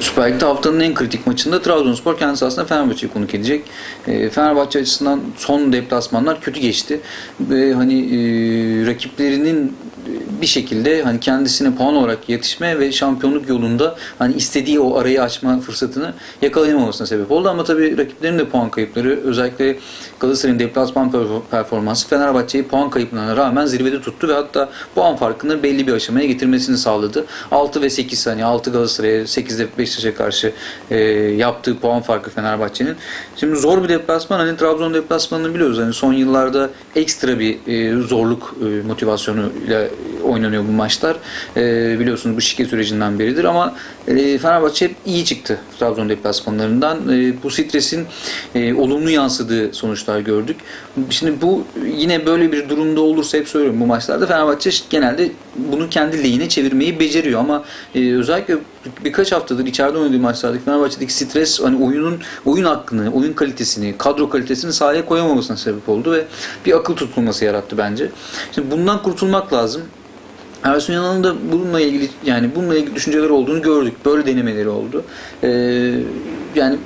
Süper Lig'de haftanın en kritik maçında Trabzonspor kendisi aslında Fenerbahçe'yi konuk edecek. E, Fenerbahçe açısından son deplasmanlar kötü geçti. Ve hani e, rakiplerinin bir şekilde hani kendisine puan olarak yetişme ve şampiyonluk yolunda hani istediği o arayı açma fırsatını yakalayamamasına sebep oldu ama tabii rakiplerin de puan kayıpları özellikle Galatasaray'ın deplasman performansı Fenerbahçe'yi puan kayıplarına rağmen zirvede tuttu ve hatta puan farkını belli bir aşamaya getirmesini sağladı. 6 ve 8 hani 6 Galatasaray'a 8'de Beşiktaş'a karşı e, yaptığı puan farkı Fenerbahçe'nin. Şimdi zor bir deplasman hani Trabzon deplasmanını biliyoruz. Hani son yıllarda ekstra bir e, zorluk e, motivasyonuyla oynanıyor bu maçlar. E, biliyorsunuz bu şike sürecinden beridir ama e, Fenerbahçe hep iyi çıktı Trabzon deplasmanlarından. E, bu stresin e, olumlu yansıdığı sonuçlar gördük. Şimdi bu yine böyle bir durumda olursa hep söylüyorum bu maçlarda Fenerbahçe genelde bunu kendi lehine çevirmeyi beceriyor ama e, özellikle birkaç haftadır içeride oynadığı maçlardaki Fenerbahçe'deki stres hani oyunun oyun hakkını, oyun kalitesini, kadro kalitesini sahaya koyamamasına sebep oldu ve bir akıl tutulması yarattı bence. Şimdi bundan kurtulmak lazım. Ersun Yanal'ın da bununla ilgili yani bununla ilgili düşünceler olduğunu gördük. Böyle denemeleri oldu. Ee, yani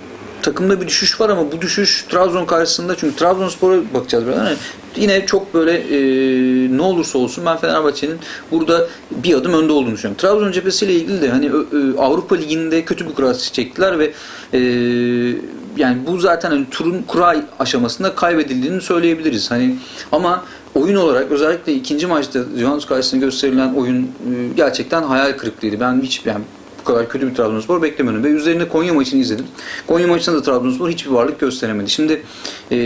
takımda bir düşüş var ama bu düşüş Trabzon karşısında çünkü Trabzonspor'a bakacağız biraz. Yani yine çok böyle e, ne olursa olsun ben Fenerbahçe'nin burada bir adım önde olduğunu düşünüyorum. Trabzon cephesiyle ilgili de hani e, Avrupa Ligi'nde kötü bir kura çektiler ve e, yani bu zaten hani turun kura aşamasında kaybedildiğini söyleyebiliriz. Hani ama oyun olarak özellikle ikinci maçta Juventus karşısında gösterilen oyun gerçekten hayal kırıklığıydı. Ben hiç yani bu kadar kötü bir Trabzonspor beklemiyordum. Ve üzerinde Konya maçını izledim. Konya maçında da Trabzonspor hiçbir varlık gösteremedi. Şimdi e,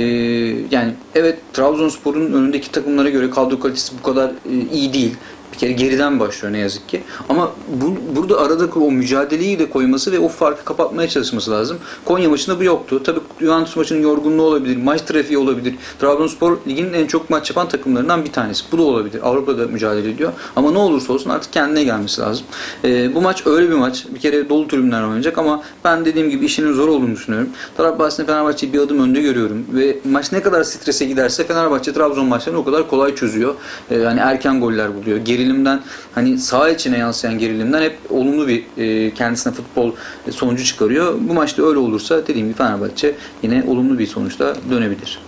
yani evet Trabzonspor'un önündeki takımlara göre kadro kalitesi bu kadar e, iyi değil. Bir kere geriden başlıyor ne yazık ki. Ama bu, burada aradaki o mücadeleyi de koyması ve o farkı kapatmaya çalışması lazım. Konya maçında bu yoktu. Tabii Juventus maçının yorgunluğu olabilir, maç trafiği olabilir. Trabzonspor ligin en çok maç yapan takımlarından bir tanesi. Bu da olabilir. Avrupa'da mücadele ediyor. Ama ne olursa olsun artık kendine gelmesi lazım. Ee, bu maç öyle bir maç. Bir kere dolu tribünler oynayacak ama ben dediğim gibi işinin zor olduğunu düşünüyorum. Bahsinde Fenerbahçe'yi bir adım önde görüyorum. Ve maç ne kadar strese giderse Fenerbahçe Trabzon maçlarını o kadar kolay çözüyor. Ee, yani erken goller buluyor. Geri gerilimden hani sağ içine yansıyan gerilimden hep olumlu bir e, kendisine futbol sonucu çıkarıyor. Bu maçta öyle olursa dediğim gibi Fenerbahçe yine olumlu bir sonuçta dönebilir.